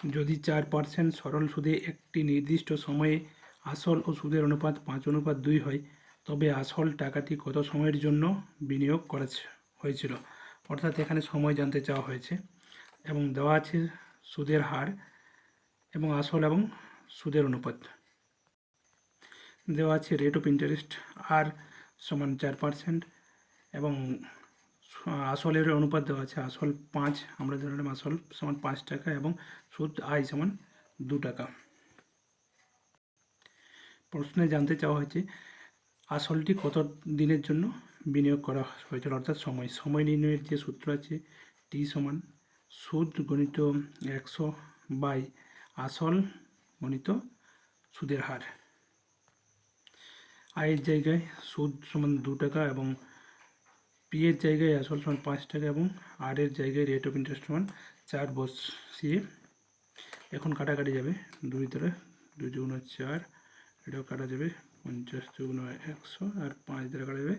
যদি চার পার্সেন্ট সরল সুদে একটি নির্দিষ্ট সময়ে আসল ও সুদের অনুপাত পাঁচ অনুপাত দুই হয়, তবে আসল টাকাটি কত সময়ের জন্য বিনিয়োগ করা হয়েছিল? অর্থাৎ এখানে সময় জানতে চাওয়া হয়েছে। এবং দেওয়া আছে সুদের হার এবং আসল এবং সুদের অনুপাত। দেওয়া আছে রেট অফ ইন্টারেস্ট আর সমান চার পার্সেন্ট এবং আসলের অনুপাত দেওয়া আছে। আসল পাঁচ, আমরা ধরে নিলাম আসল সমান পাঁচ টাকা এবং সুদ আয় সমান দু টাকা। প্রশ্নে জানতে চাওয়া হয়েছে, আসলটি কত দিনের জন্য বিনিয়োগ করা হয়েছিল? অর্থাৎ সময়। সময় নির্ণয়ের যে সূত্র আছে টি সমান সুদ গণিত একশো বাই আসল গণিত সুদের হার। আয়ের জায়গায় সুদ সমান দু টাকা এবং পি এর জায়গায় আসল সমান পাঁচ টাকা এবং আর এর জায়গায় রেট অফ ইন্টারেস্ট সমান চার বসিয়ে এখন কাটাকাটি যাবে দুই ধরে দুই দুগুণ চার, এটাও কাটা যাবে পঞ্চাশ দুগুণ একশো, আর পাঁচ ধরে কাটা যাবে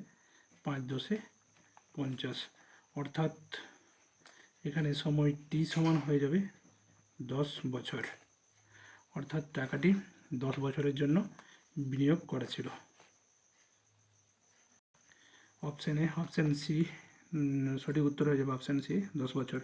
পাঁচ দশে পঞ্চাশ। অর্থাৎ এখানে সময় টি সমান হয়ে যাবে দশ বছর। অর্থাৎ টাকাটি দশ বছরের জন্য বিনিয়োগ করা ছিল। অপশান অপশান সি সঠিক উত্তর হয়ে যাবে অপশান সি দশ বছর।